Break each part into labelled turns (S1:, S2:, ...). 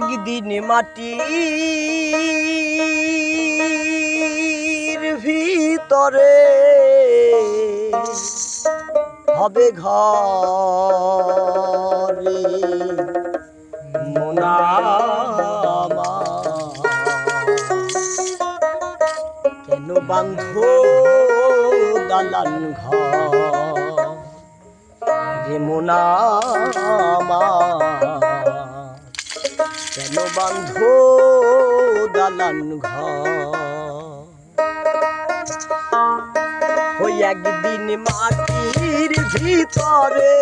S1: একদিন মাটির ভিতরে হবে ঘরে মোনামা কেন বান্ধ দালান ঘর? যে মোনামা কেন বান্ধ দালান একদিন মাটির ভিতরে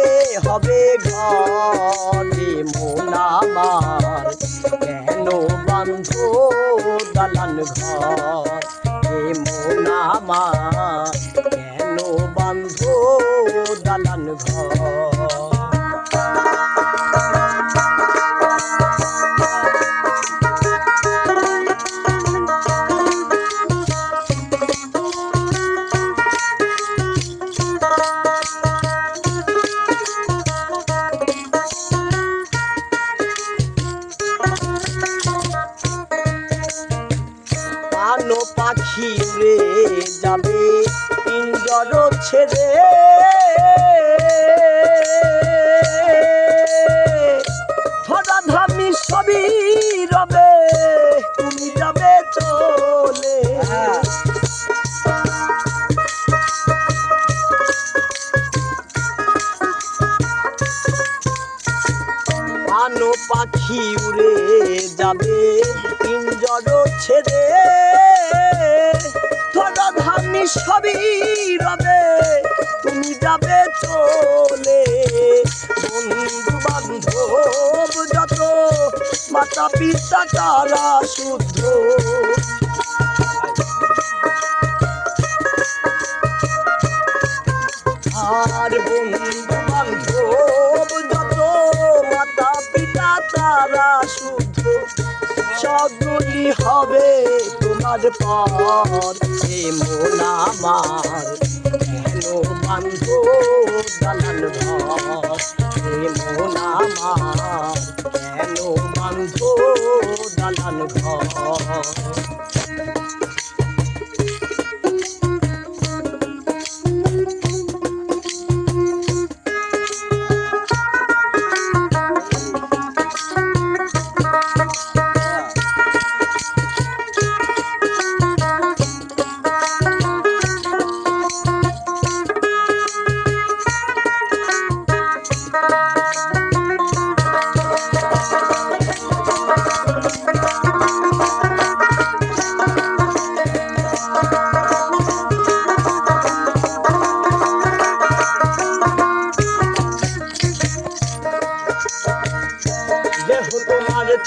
S1: হবে ঘরে মোনামার কেন বান্ধ দালান ঘর? কেন পাখি উড়ে যাবে পিঞ্জর ছেড়ে। ধরা ধামি সবই রবে তুমি যাবে চলে। আনো পাখি উড়ে যাবে পিঞ্জর ছেড়ে। ধরা ধামি সবই রবে, তুমি যাবে চলে। বন্ধু বান্ধব যত, মাতা পিতা তারা শুদ্ধ। আর বন্ধু বান্ধব যত, মাতা পিতা তারা শুদ্ধ। সবগুলি হবে তোমার পর, এ মন আমার। কেন বান্ধ দালান ঘর এ মন আমার। কেন বান্ধ দালান ঘর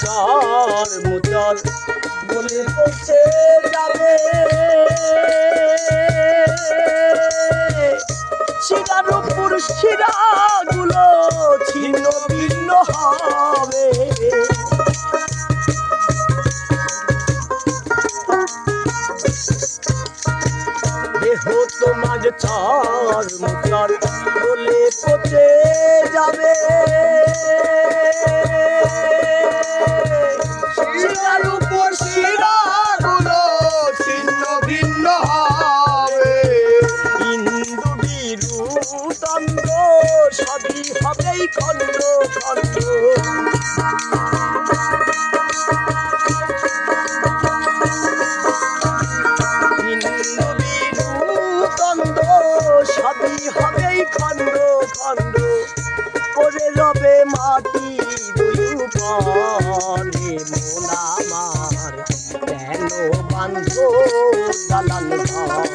S1: চর মুচর বলে পৌঁছে যাবে। শিরার উপর শিরাগুলো ছিন্ন ভিন্ন হবে। দেহ তোমার চর মুচর, বলে পচে যাবে। বিরু তন্দ্র সবই হবেই খণ্ড খণ্ড করে রবে মাটি দুই পরে কেন বান্ধ ঘর?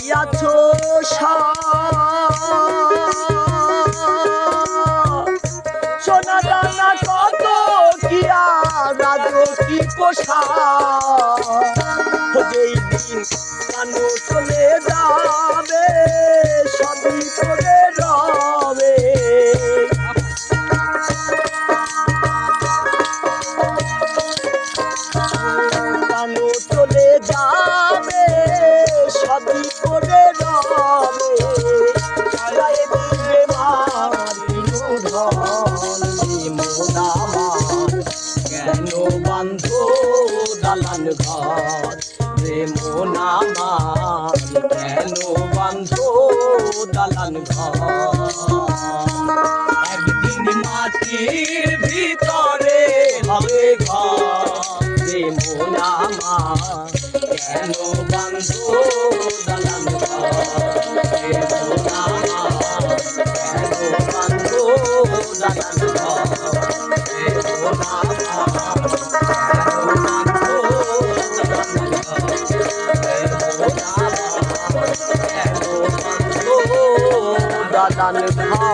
S1: সাদিয়াছ সোনা কত কিয়া রাজ কি পোষা? যেই দিন মানুষ চলে বান্ধ দালান একদিন মাটির ভিতরে হবে ঘর। রে মোনামার কেন বান্ধ দালান ঘর? Hallelujah.